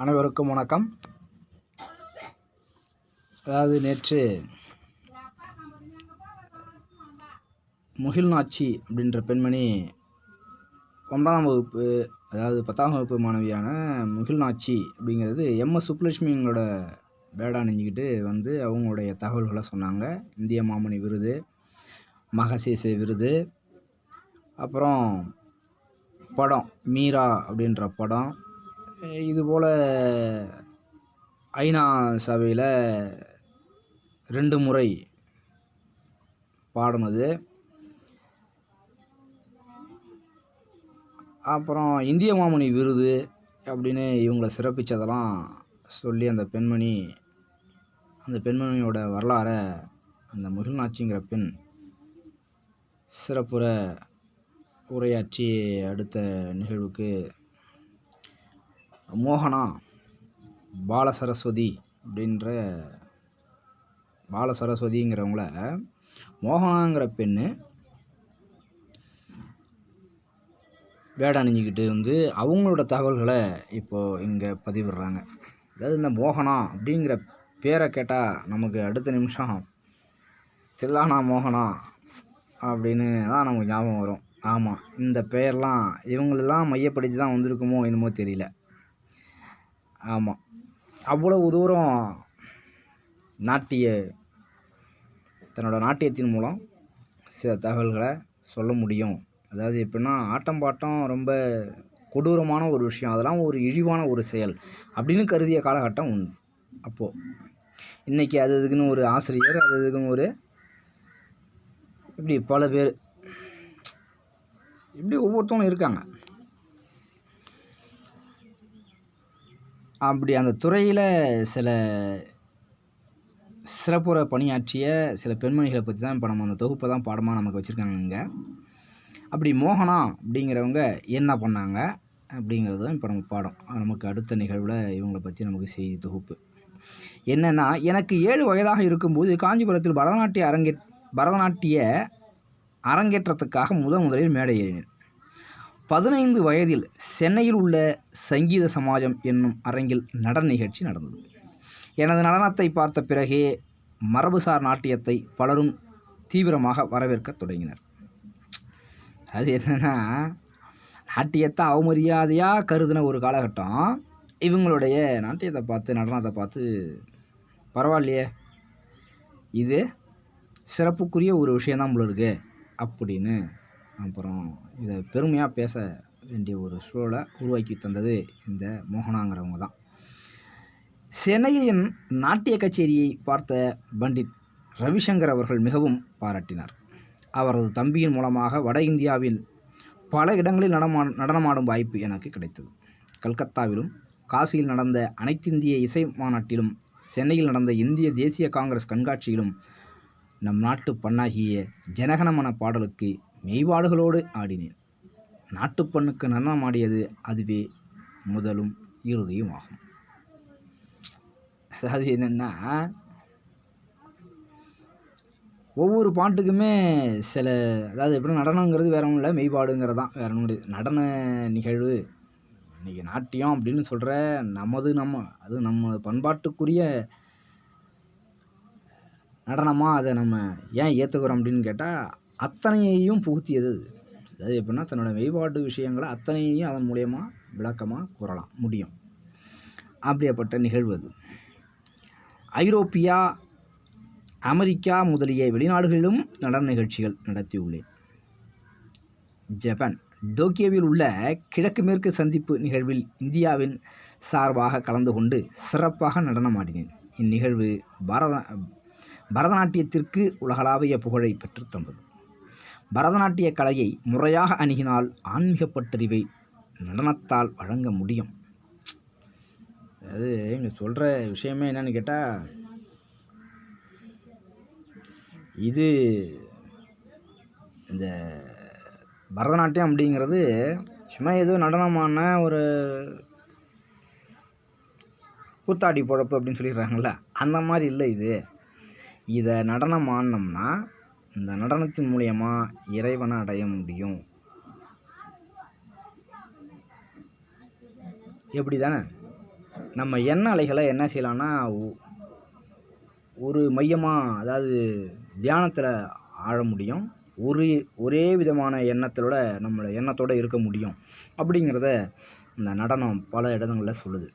அனைவருக்கும் வணக்கம். அதாவது நேற்று முகில்நாச்சி அப்படின்ற பெண்மணி ஒன்பதாம் வகுப்பு அதாவது பத்தாம் வகுப்பு மாணவியான முகில்நாச்சி அப்படிங்கிறது எம் எஸ் சுப்புலட்சுமிங்களோட பேடா அணிஞ்சிக்கிட்டு வந்து அவங்களுடைய தகவல்களை சொன்னாங்க. இந்திய மாமணி விருது மகசேசே விருது அப்புறம் படம் மீரா அப்படின்ற படம் இதுபோல் ஐநா சபையில் ரெண்டு முறை பாடினது. அப்புறம் இந்திய மாமணி விருது அப்படின்னு இவங்களை சிறப்பித்ததெல்லாம் சொல்லி அந்த பெண்மணி அந்த பெண்மணியோட வரலாறை அந்த முகில்நாச்சிங்கிற பெண் சிறப்புற உரையாற்றி அடுத்த நிகழ்வுக்கு மோகனா பாலசரஸ்வதி அப்படின்ற பாலசரஸ்வதிங்கிறவங்கள மோகனாங்கிற பெண்ணு வேட அணிஞ்சிக்கிட்டு வந்து அவங்களோட தகவல்களை இப்போது இங்கே பதிவிடுறாங்க. அதாவது இந்த மோகனா அப்படிங்கிற பேரை கேட்டால் நமக்கு அடுத்த நிமிஷம் தில்லானா மோகனா அப்படின்னு தான் நமக்கு ஞாபகம் வரும். ஆமாம் இந்த பெயர்லாம் இவங்களெல்லாம் மையப்படுத்தி தான் வந்திருக்குமோ என்னமோ தெரியல. ஆமாம் அவ்வளவு தூரம் நாட்டிய தன்னோட நாட்டியத்தின் மூலம் சில தகவல்களை சொல்ல முடியும். அதாவது எப்படின்னா ஆட்டம் பாட்டம் ரொம்ப கொடூரமான ஒரு விஷயம். அதெல்லாம் ஒரு இழிவான ஒரு செயல் அப்படின்னு கருதிய காலகட்டம் உண்டு அப்போது இன்றைக்கி அது இதுக்குன்னு ஒரு ஆசிரியர் அது இதுக்குன்னு ஒரு இப்படி பல பேர் இப்படி ஒவ்வொருத்தவங்களும் இருக்காங்க. அப்படி அந்த துறையில் சில சிறப்புற பணியாற்றிய சில பெண்மணிகளை பற்றி தான் இப்போ நம்ம அந்த தொகுப்பை தான் பாடமாக நமக்கு வச்சுருக்காங்க இங்கே அப்படி மோகனா அப்படிங்கிறவங்க என்ன பண்ணாங்க அப்படிங்கிறது தான் இப்போ நம்ம பாடம். நமக்கு அடுத்த நிகழ்வில் இவங்களை பற்றி நமக்கு செய்தி தொகுப்பு. என்னென்னா எனக்கு ஏழு வயதாக இருக்கும்போது காஞ்சிபுரத்தில் பரதநாட்டிய அரங்கே பரதநாட்டிய அரங்கேற்றத்துக்காக முதன் முதலில் மேடை ஏறினேன். பதினைந்து வயதில் சென்னையில் உள்ள சங்கீத சமாஜம் என்னும் அரங்கில் நடன நிகழ்ச்சி நடந்தது. எனது நடனத்தை பார்த்த பிறகே மரபுசார் நாட்டியத்தை பலரும் தீவிரமாக வரவேற்க தொடங்கினர். அது என்னென்னா நாட்டியத்தை அவமரியாதையாக கருதின ஒரு காலகட்டம். இவங்களுடைய நாட்டியத்தை பார்த்து நடனத்தை பார்த்து பரவாயில்லையே இது சிறப்புக்குரிய ஒரு விஷயந்தான் போல இருக்கு அப்படின்னு அப்புறம் இதை பெருமையாக பேச வேண்டிய ஒரு சூழலை உருவாக்கி தந்தது இந்த மோகனாங்கிறவங்க தான். சென்னையின் நாட்டிய கச்சேரியை பார்த்த பண்டிட் ரவிசங்கர் அவர்கள் மிகவும் பாராட்டினார். அவரது தம்பியின் மூலமாக வட இந்தியாவில் பல இடங்களில் நடமா நடனமாடும் வாய்ப்பு எனக்கு கிடைத்தது. கல்கத்தாவிலும் காசியில் நடந்த அனைத்திந்திய இசை மாநாட்டிலும் சென்னையில் நடந்த இந்திய தேசிய காங்கிரஸ் கண்காட்சியிலும் நம் நாட்டு பண்ணாகிய ஜனகனமன பாடலுக்கு மெய்பாடுகளோடு ஆடினேன். நாட்டுப்பண்ணுக்கு நடனம் ஆடியது அதுவே முதலும் இறுதியும் ஆகும் அதாவது என்னென்னா ஒவ்வொரு பாட்டுக்குமே சில அதாவது எப்படி நடனங்கிறது வேற ஒன்றும் இல்லை மெய்பாடுங்கிறது தான் வேற ஒன்றும் நடன நிகழ்வு இன்றைக்கி நாட்டியம் அப்படின்னு சொல்கிற நமது நம்ம அது நம்ம பண்பாட்டுக்குரிய நடனமாக அதை நம்ம ஏன் ஏற்றுக்கிறோம் அப்படின்னு கேட்டால் அத்தனையையும் புகுத்தியது அது. அதாவது எப்படின்னா தன்னோட மெய்பாட்டு விஷயங்களை அத்தனையையும் அதன் மூலயமா விளக்கமாக கூறலாம் முடியும். அப்படியாப்பட்ட நிகழ்வு அது. ஐரோப்பியா அமெரிக்கா முதலிய வெளிநாடுகளிலும் நடன நிகழ்ச்சிகள் நடத்தியுள்ளேன். ஜப்பான் டோக்கியோவில் உள்ள கிழக்கு மேற்கு சந்திப்பு நிகழ்வில் இந்தியாவின் சார்பாக கலந்து கொண்டு சிறப்பாக நடனமாடினேன். இந்நிகழ்வு பாரத பரதநாட்டியத்திற்கு உலகளாவிய புகழை பெற்று தந்தது. பரதநாட்டிய கலையை முறையாக அணுகினால் ஆன்மீக பட்டறிவை நடனத்தால் வழங்க முடியும். அதாவது இங்கே சொல்கிற விஷயமே என்னன்னு கேட்டால் இது இந்த பரதநாட்டியம் அப்படிங்கிறது சும்மா ஏதோ நடனமான ஒரு கூத்தாடி பொழப்பு அப்படின்னு சொல்லிடுறாங்கல்ல. அந்த மாதிரி இல்லை இது. இதை நடனம் ஆடினோம்னா இந்த நடனத்தின் மூலயமா இறைவனை அடைய முடியும். எப்படி தானே நம்ம எண்ண அலைகளை என்ன செய்யலாம்னா ஒரு மையமாக அதாவது தியானத்தில் ஆழ முடியும். ஒரு ஒரே விதமான எண்ணத்தோட நம்மளோட எண்ணத்தோடு இருக்க முடியும். அப்படிங்கிறத இந்த நடனம் பல இடங்களில் சொல்லுது.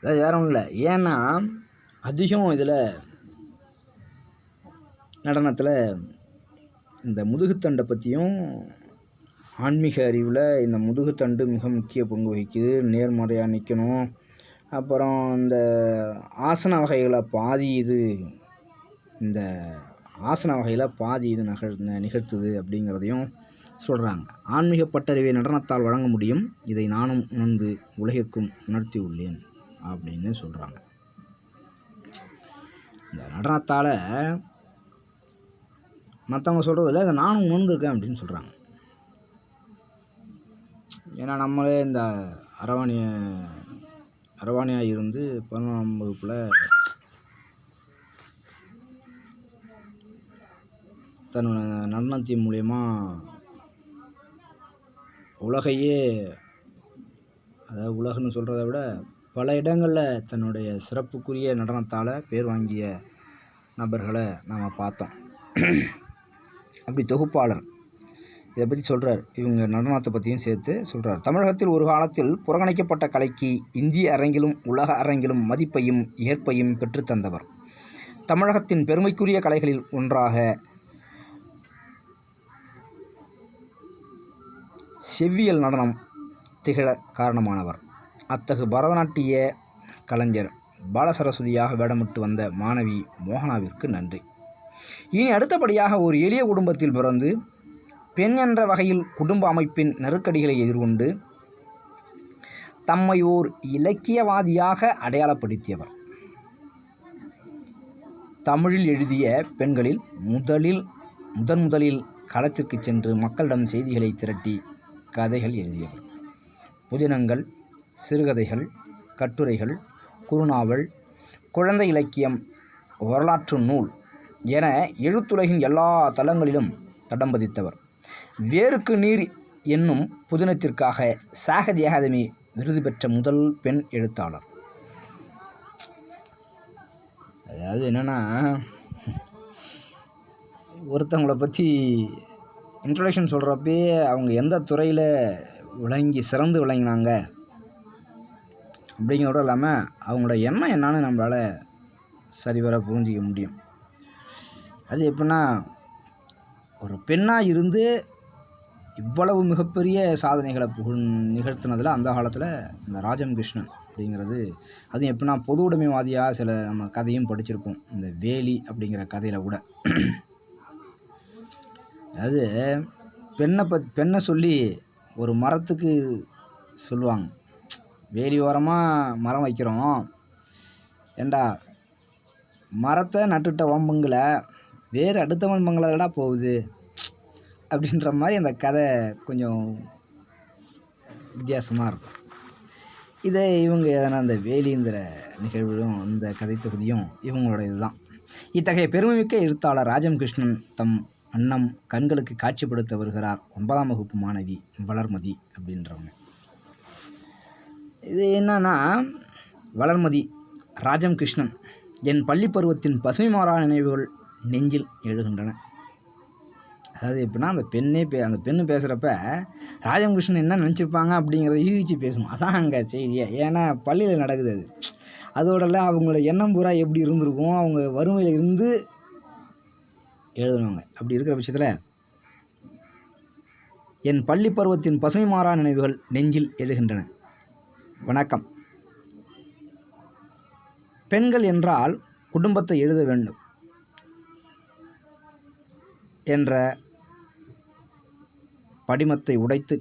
அதாவது வேற ஒன்றும் இல்லை ஏன்னா அதிகம் இதில் நடனத்தில் இந்த முதுகுத்தண்டை பற்றியும் ஆன்மீக அறிவில் இந்த முதுகுத்தண்டு மிக முக்கிய பங்கு வகிக்குது. நேர்மறையாக நிற்கணும் அப்புறம் இந்த ஆசன வகைகளை பாதி இது இந்த ஆசன வகையில் பாதி இது நகர் நிகழ்த்துது அப்படிங்கிறதையும் சொல்கிறாங்க ஆன்மீக பட்டறிவை நடனத்தால் வழங்க முடியும். இதை நானும் உணர்ந்து உலகிற்கும் உணர்த்தி உள்ளேன் அப்படின்னு சொல்கிறாங்க இந்த நடனத்தால் மற்றவங்க சொல்கிறதில்ல இதை நானும் உணர்ந்துருக்கேன் அப்படின்னு சொல்கிறாங்க ஏன்னா நம்மளே இந்த அரவாணிய அரவாணியாக இருந்து பதினொன்றாம் வகுப்பில் தன்னோட நடனத்தின் மூலயமா உலகையே அதாவது உலகன்னு சொல்கிறத விட பல இடங்களில் தன்னுடைய சிறப்புக்குரிய நடனத்தால் பேர் வாங்கிய நபர்களை நாம் பார்த்தோம். அப்படி தொகுப்பாளர். இதை பற்றி சொல்கிறார் இவங்க நடனத்தை பற்றியும் சேர்த்து சொல்கிறார் தமிழகத்தில் ஒரு காலத்தில் புறக்கணிக்கப்பட்ட கலைக்கு இந்திய அரங்கிலும் உலக அரங்கிலும் மதிப்பையும் ஏற்பையும் பெற்றுத்தந்தவர் தமிழகத்தின் பெருமைக்குரிய கலைகளில் ஒன்றாக செவ்வியல் நடனம் திகழ காரணமானவர். அத்தகு பரதநாட்டிய கலைஞர் பாலசரஸ்வதியாக வேடமிட்டு வந்த மாணவி மோகனாவிற்கு நன்றி. இனி அடுத்தபடியாக ஒரு எளிய குடும்பத்தில் பிறந்து பெண் என்ற வகையில் குடும்ப அமைப்பின் நெருக்கடிகளை எதிர்கொண்டு தம்மை ஓர் இலக்கியவாதியாக அடையாளப்படுத்தியவர். தமிழில் எழுதிய பெண்களில் முதலில் முதன் முதலில் களத்திற்கு சென்று மக்களிடம் செய்திகளை திரட்டி கதைகள் எழுதியவர். புதினங்கள் சிறுகதைகள் கட்டுரைகள் குறுநாவல் குழந்தை இலக்கியம் வரலாற்று நூல் என எழுத்துலகின் எல்லா தளங்களிலும் தடம் பதித்தவர். வேருக்கு நீர் என்னும் புதினத்திற்காக சாகித்ய அகாதமி விருது பெற்ற முதல் பெண் எழுத்தாளர். அதாவது என்னென்னா ஒருத்தவங்கள பற்றி இன்ட்ரடக்ஷன் சொல்கிறப்பே அவங்க எந்த துறையில் விளங்கி சிறந்து விளங்கினாங்க அப்படிங்கிறோட இல்லாமல் அவங்களோட எண்ணம் என்னன்னு நம்மளால் சரிவர புரிஞ்சிக்க முடியும். அது எப்படின்னா ஒரு பெண்ணாக இருந்து இவ்வளவு மிகப்பெரிய சாதனைகளை புகழ் நிகழ்த்தினதில் அந்த காலத்தில் இந்த ராஜம் கிருஷ்ணன் அப்படிங்கிறது. அதுவும் எப்படின்னா பொது உடைமைவாதியாக சில நம்ம கதையும் படிச்சிருப்போம். இந்த வேலி அப்படிங்கிற கதையில் கூட. அதாவது பெண்ணை பத் பெண்ணை சொல்லி ஒரு மரத்துக்கு சொல்லுவாங்க. வேலி ஓரமாக மரம் வைக்கிறோம். ஏண்டா மரத்தை நட்டுட்ட வம்புங்களை. வேறு அடுத்தவன் மங்களடா போகுது. அப்படின்ற மாதிரி அந்த கதை கொஞ்சம் வித்தியாசமாக இருக்கும். இதை இவங்க எதனா அந்த வேலிந்திர நிகழ்வும் இந்த கதை தொகுதியும் இவங்களோட இதுதான் இத்தகைய பெருமைமிக்க எழுத்தாளர் ராஜம் கிருஷ்ணன் தம் அன்னம் கண்களுக்கு காட்சிப்படுத்த வருகிறார். ஒன்பதாம் வகுப்பு மாணவி வளர்மதி அப்படின்றவங்க. இது என்னன்னா வளர்மதி ராஜம் கிருஷ்ணன் என் பள்ளி பருவத்தின் பசுமை மாறா நினைவுகள் நெஞ்சில் எழுகின்றன. அதாவது எப்படின்னா அந்த பெண்ணே பே அந்த பெண்ணு பேசுகிறப்ப ராஜகிருஷ்ணன் என்ன நினச்சிருப்பாங்க அப்படிங்கிறத யூகிச்சு பேசும்? அதான் அங்கே செய்தியே. ஏன்னா பள்ளியில் நடக்குது அது. அதோடல அவங்களோட எண்ணம் பூரா எப்படி இருந்திருக்கும் அவங்க வறுமையில் இருந்து எழுதுனவங்க. அப்படி இருக்கிற பட்சத்தில் என் பள்ளி பருவத்தின் பசுமை மாறா நினைவுகள் நெஞ்சில் எழுகின்றன. வணக்கம். பெண்கள் என்றால் குடும்பத்தை எழுத வேண்டும். என்ற படிமத்தை உடைத்து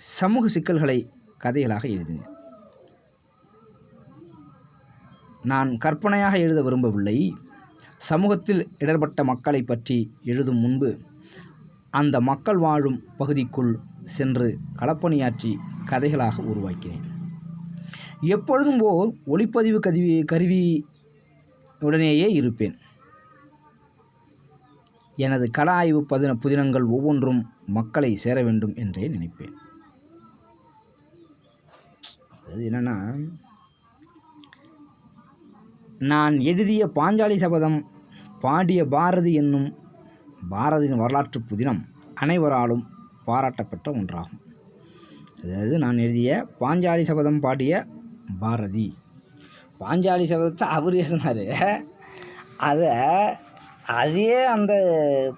சமூக சிக்கல்களை கதைகளாக எழுதினேன். நான் கற்பனையாக எழுத விரும்பவில்லை. சமூகத்தில் இடர்பட்ட மக்களை பற்றி எழுதும் முன்பு அந்த மக்கள் வாழும் பகுதிக்குள் சென்று களப்பணியாற்றி கதைகளாக உருவாக்கினேன். எப்பொழுதும் போல் ஒளிப்பதிவு கருவி கருவி உடனேயே இருப்பேன். எனது கள ஆய்வு பதின புதினங்கள் ஒவ்வொன்றும் மக்களை சேர வேண்டும் என்றே நினைப்பேன். அது என்னென்னா நான் எழுதிய பாஞ்சாலி சபதம் பாடிய பாரதி என்னும் பாரதியின் வரலாற்று புதினம் அனைவராலும் பாராட்டப்பட்ட ஒன்றாகும். அதாவது நான் எழுதிய பாஞ்சாலி சபதம் பாடிய பாரதி. பாஞ்சாலி சபதத்தை அவர் எழுதினார். அதை அதே அந்த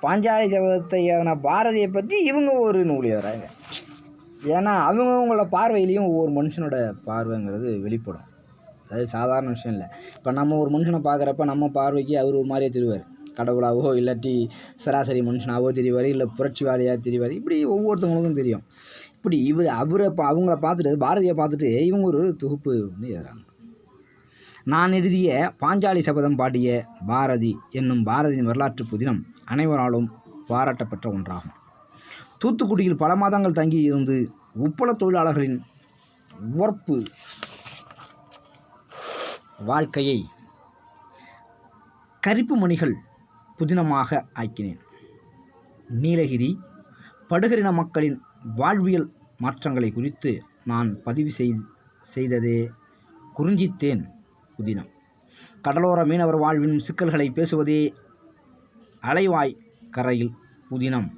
பாஞ்சாலி சபதத்தை எழுதின பாரதியை பற்றி இவங்க ஒரு நூல் எழுதுறாங்க. ஏன்னா அவங்கவுங்களோட பார்வையிலையும் ஒவ்வொரு மனுஷனோட பார்வைங்கிறது வெளிப்படும். அது சாதாரண விஷயம் இல்லை. இப்போ நம்ம ஒரு மனுஷனை பார்க்குறப்ப நம்ம பார்வைக்கு அவர் ஒரு மாதிரியே தெரிவார். கடவுளாவோ இல்லாட்டி சராசரி மனுஷனாவோ தெரிவார் இல்லை புரட்சிவாதியாக தெரிவார். இப்படி ஒவ்வொருத்தவங்களுக்கும் தெரியும். இப்படி இவர் அவரை பா அவங்கள பார்த்துட்டு பாரதியை பார்த்துட்டு இவங்க ஒரு தொகுப்பு வந்து எழுதுறாங்க. நான் எழுதிய பாஞ்சாலி சபதம் பாடிய பாரதி என்னும் பாரதியின் வரலாற்று புதினம் அனைவராலும் பாராட்டப்பெற்ற ஒன்றாகும். தூத்துக்குடியில் பல மாதங்கள் தங்கி இருந்து உப்பள தொழிலாளர்களின் உவர்ப்பு வாழ்க்கையை கரிப்பு மணிகள் புதினமாக ஆக்கினேன். நீலகிரி படுகரின மக்களின் வாழ்வியல் மாற்றங்களை குறித்து நான் பதிவு செய் செய்ததே குறிஞ்சித்தேன். புதினம். கடலோர மீனவர் வாழ்வின் சிக்கல்களை பேசுவதே அலைவாய் கரையில் புதினம்.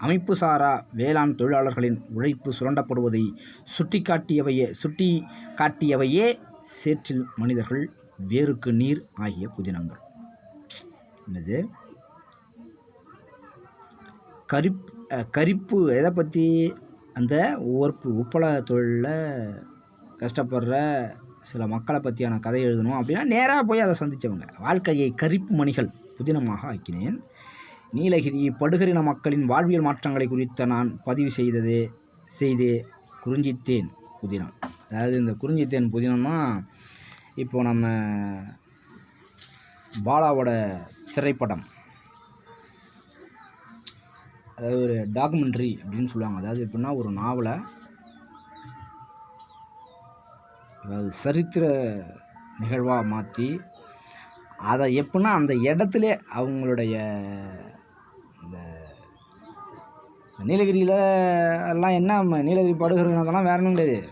அமைப்புசாரா வேளாண் தொழிலாளர்களின் உழைப்பு சுரண்டப்படுவதை சுட்டிக்காட்டியவையே சுட்டி காட்டியவையே சேற்றில் மனிதர்கள் வேருக்கு நீர் ஆகிய புதினங்கள். என்னது? கரிப் கரிப்பு எதை பற்றி அந்த உவர்ப்பு உப்பள தொழிலில் கஷ்டப்படுற சில மக்களை பற்றியான கதை எழுதணும் அப்படின்னா நேராக போய் அதை சந்தித்தவங்க வாழ்க்கையை கரிப்பு மணிகள் புதினமாக ஆக்கினேன். நீலகிரி படுகரின மக்களின் வாழ்வியல் மாற்றங்களை குறித்த நான் பதிவு செய்ததே செய்தே குறிஞ்சித்தேன் புதினம். அதாவது இந்த குறிஞ்சித்தேன் புதினம்னா இப்போ நம்ம பாலாவோட திரைப்படம். அதாவது ஒரு டாக்குமெண்ட்ரி அப்படின்னு சொல்லுவாங்க. அதாவது எப்படின்னா ஒரு நாவலை அதாவது சரித்திர நிகழ்வாக மாற்றி அதை எப்படின்னா அந்த இடத்துல அவங்களுடைய இந்த நீலகிரியில் எல்லாம் என்ன நீலகிரி படுகிறவங்க அதெல்லாம் வேற ஒன்றும் கிடையாது.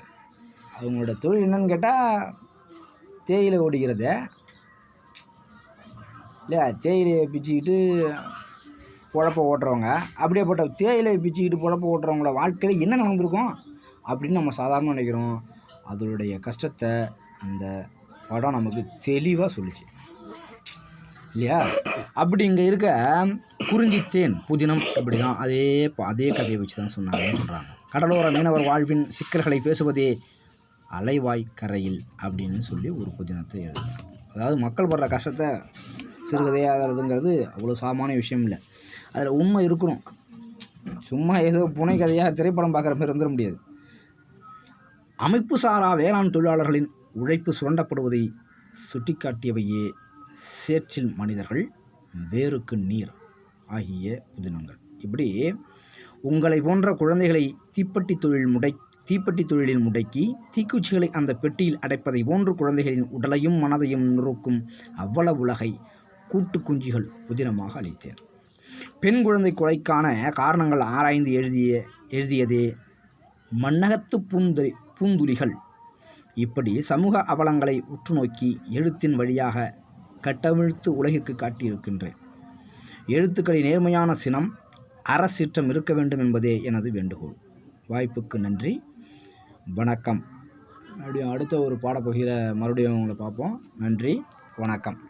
அவங்களோட தொழில் என்னன்னு கேட்டால் தேயிலை ஓடிக்கிறது இல்லையா? தேயிலையை பிச்சுக்கிட்டு பொழப்ப ஓட்டுறவங்க. அப்படியே போட்ட தேயிலை பிச்சுக்கிட்டு பொழப்ப ஓட்டுறவங்களோட வாழ்க்கையில் என்ன நடந்திருக்கும் அப்படின்னு நம்ம சாதாரண நினைக்கிறோம். அதனுடைய கஷ்டத்தை அந்த படம் நமக்கு தெளிவாக சொல்லுச்சு. இல்லையா? அப்படி இங்கே இருக்க குறிஞ்சித்தேன் புதினம் அப்படி தான் அதே அதே கதையை வச்சு தான் சொன்னாங்கன்னு சொல்கிறாங்க கடலோர மீனவர் வாழ்வின் சிக்கல்களை பேசுவதே அலைவாய் கரையில் அப்படின்னு சொல்லி ஒரு புதினத்தை எழுதுறாங்க. அதாவது மக்கள் படுற கஷ்டத்தை சிறுகதையாகிறதுங்கிறது அவ்வளோ சாமான விஷயம் இல்லை. அதில் உண்மை இருக்கணும். சும்மா ஏதோ புனை கதையாக திரைப்படம் பார்க்குற மாதிரி இருந்துட முடியாது. அமைப்பு சாரா வேளாண் தொழிலாளர்களின் உழைப்பு சுரண்டப்படுவதை சுட்டிக்காட்டியவையே சேற்றில் மனிதர்கள் வேருக்கு நீர் ஆகிய புதினங்கள். இப்படி உங்களை போன்ற குழந்தைகளை தீப்பெட்டி தொழில் முடை தீப்பெட்டி தொழிலில் முடக்கி தீக்குச்சிகளை அந்த பெட்டியில் அடைப்பதை போன்று குழந்தைகளின் உடலையும் மனதையும் நுறுக்கும் அவ்வளவு உலகை கூட்டு குஞ்சுகள் புதினமாக அளித்தேன் பெண் குழந்தை கொலைக்கான காரணங்கள் ஆராய்ந்து எழுதிய எழுதியதே மன்னகத்து பூந்தொலி பூந்துளிகள். இப்படி சமூக அவலங்களை உற்று நோக்கி எழுத்தின் வழியாக கட்டவிழ்த்து உலகிற்கு காட்டியிருக்கின்றேன். எழுத்துக்களின் நேர்மையான சினம் அரசிற்றம் இருக்க வேண்டும் என்பதே எனது வேண்டுகோள். வாய்ப்புக்கு நன்றி. வணக்கம். மறுபடியும் அடுத்த ஒரு பாடப்பகுதியில் மறுபடியும் உங்களை பார்ப்போம். நன்றி. வணக்கம்.